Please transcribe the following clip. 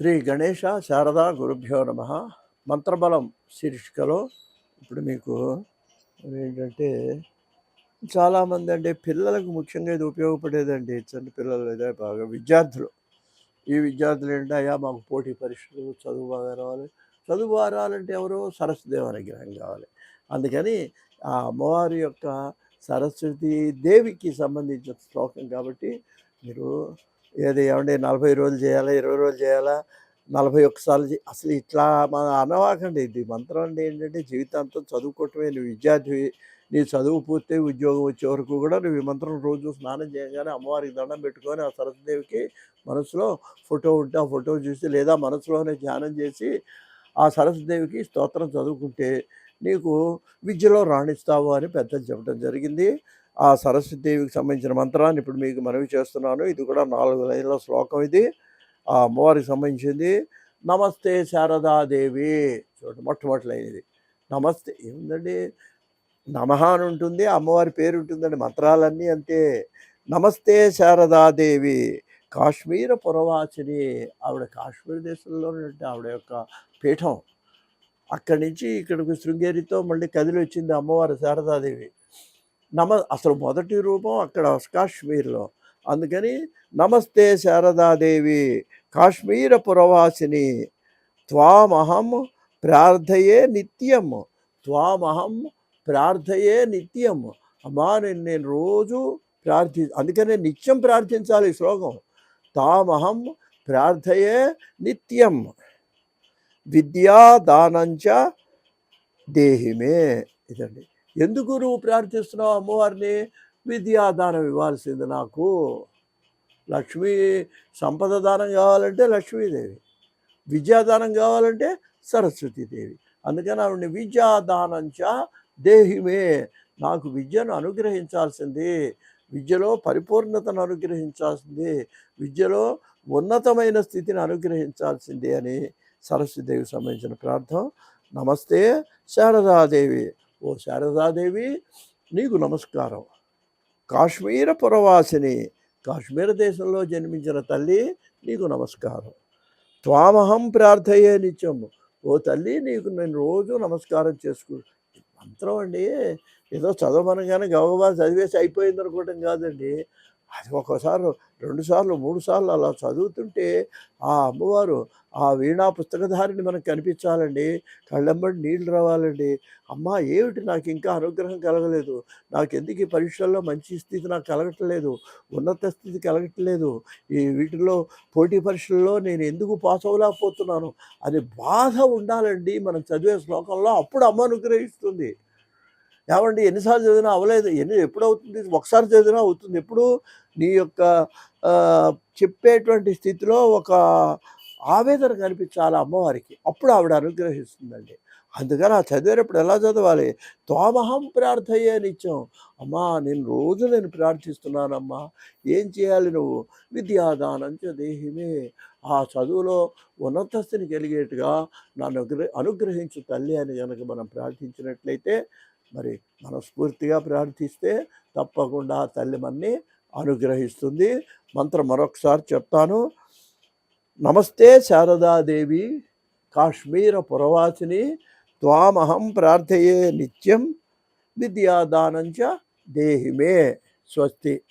శ్రీ గణేష శారదా గురుభ్యో నమ. మంత్రబలం శీర్షికలో ఇప్పుడు మీకు ఏంటంటే చాలామంది అంటే పిల్లలకు ముఖ్యంగా ఇది ఉపయోగపడేదండి. చిన్న పిల్లలు ఇదే బాగా విద్యార్థులు. ఈ విద్యార్థులు ఏంటంటే అయ్యా మాకు పోటీ పరీక్షలు చదువు బాగా రావాలి. చదువు బాగా రావాలంటే ఎవరో సరస్వదేవ అనుగ్రహం కావాలి. అందుకని ఆ అమ్మవారి యొక్క సరస్వతి దేవికి సంబంధించిన శ్లోకం కాబట్టి మీరు ఏది ఏమంటే నలభై రోజులు చేయాలా ఇరవై రోజులు చేయాలా నలభై ఒక్కసార్లు అసలు ఇట్లా మన అనవాకండి ఇది మంత్రం అంటే ఏంటంటే జీవితాంతం చదువుకోవటమే నువ్వు విద్యార్థి నీ చదువు పూర్తి ఉద్యోగం వచ్చే వరకు కూడా నువ్వు ఈ మంత్రం రోజు స్నానం చేయగానే అమ్మవారికి దండం పెట్టుకొని ఆ సరస్వదేవికి మనసులో ఫోటో ఉంటే ఆ ఫోటో చూసి లేదా మనసులోనే ధ్యానం చేసి ఆ సరస్వదేవికి స్తోత్రం చదువుకుంటే నీకు విద్యలో రాణిస్తావు అని పెద్దలు చెప్పడం జరిగింది. ఆ సరస్వతీదేవికి సంబంధించిన మంత్రాన్ని ఇప్పుడు మీకు మనవి చేస్తున్నాను. ఇది కూడా నాలుగు లైన్ల శ్లోకం ఇది. ఆ అమ్మవారికి సంబంధించింది నమస్తే శారదాదేవి చూడండి మొట్టమొదటి లైన్ ఇది. నమస్తే ఏముందండి? నమః అని ఉంటుంది అమ్మవారి పేరు ఉంటుందండి మంత్రాలన్నీ అంతే. నమస్తే శారదాదేవి కాశ్మీర పురవాసిని ఆవిడ కాశ్మీర్ దేశంలో ఆవిడ యొక్క పీఠం. అక్కడి నుంచి ఇక్కడికి శృంగేరితో మళ్ళీ కదిలి వచ్చింది అమ్మవారు శారదాదేవి నమ అసలు మొదటి రూపం అక్కడ కాశ్మీర్లో. అందుకని నమస్తే శారదాదేవి కాశ్మీర పురవాసిని త్వామహం ప్రార్థయే నిత్యం త్వామహం ప్రార్థయే నిత్యం. అమ్మా నేను నేను రోజు ప్రార్థి అందుకనే నిత్యం ప్రార్థించాలి ఈ శ్లోకం. తామహం ప్రార్థయే నిత్యం. విద్యాదానంచ దేహిమే. ఇదండి. ఎందుకు నువ్వు ప్రార్థిస్తున్నావు అమ్మవారిని? విద్యాదానం ఇవ్వాల్సింది నాకు. లక్ష్మీ సంపద దానం కావాలంటే లక్ష్మీదేవి. విద్యాదానం కావాలంటే సరస్వతీదేవి. అందుకని ఆవిడని విద్యాదానంచ దేహిమే నాకు విద్యను అనుగ్రహించాల్సింది. విద్యలో పరిపూర్ణతను అనుగ్రహించాల్సింది. విద్యలో ఉన్నతమైన స్థితిని అనుగ్రహించాల్సింది అని సరస్వతీదేవికి సంబంధించిన ప్రార్థన. నమస్తే శారదాదేవి. ఓ శారదాదేవి నీకు నమస్కారం. కాశ్మీర పురవాసిని కాశ్మీర దేశంలో జన్మించిన తల్లి నీకు నమస్కారం. త్వామహం ప్రార్థయే నిత్యం. ఓ తల్లి నీకు నేను రోజు నమస్కారం చేసుకు మంత్రం అండి. ఏదో చదవనగానే గవగబా చదివేసి అయిపోయింది అనుకోవటం కాదండి. అది ఒకసారి రెండుసార్లు మూడు సార్లు అలా చదువుతుంటే ఆ అమ్మవారు ఆ వీణా పుస్తకధారిని మనకు కనిపించాలండి. కళ్ళెంబడి నీళ్ళు రావాలండి. అమ్మా ఏమిటి నాకు ఇంకా అనుగ్రహం కలగలేదు? నాకు ఎందుకు ఈ పరీక్షల్లో మంచి స్థితి నాకు కలగట్లేదు? ఉన్నత స్థితి కలగట్లేదు? ఈ వీటిలో పోటీ పరీక్షల్లో నేను ఎందుకు పాస్ అవ్వలేకపోతున్నాను? అని బాధ ఉండాలండి మనం చదివే శ్లోకంలో. అప్పుడు అమ్మ అనుగ్రహిస్తుంది. ఏమండి ఎన్నిసార్లు చదివినా అవ్వలేదు. ఎన్ని ఎప్పుడు అవుతుంది? ఒకసారి చదివినా అవుతుంది. ఎప్పుడు నీ యొక్క చెప్పేటువంటి స్థితిలో ఒక ఆవేదన కనిపించాలి అమ్మవారికి. అప్పుడు ఆవిడ అనుగ్రహిస్తుందండి. అందుకని ఆ చదివేటప్పుడు ఎలా చదవాలి? తోమహం ప్రార్థయ్యే నిత్యం. అమ్మా నేను రోజు నేను ప్రార్థిస్తున్నానమ్మా. ఏం చేయాలి నువ్వు? విద్యాదానం దేహిమే ఆ చదువులో ఉన్నతస్థిని కలిగేట్టుగా నన్ను అనుగ్రహించు తల్లి అని కనుక మనం ప్రార్థించినట్లయితే మరి మనస్ఫూర్తిగా ప్రార్థిస్తే తప్పకుండా తల్లి మన్ని అనుగ్రహిస్తుంది. మంత్రం మరొకసారి చెప్తాను. నమస్తే శారదాదేవి కాశ్మీర పురవాసిని. త్వామహం ప్రార్థయే నిత్యం. విద్యాదానంచ దేహిమే. స్వస్తి.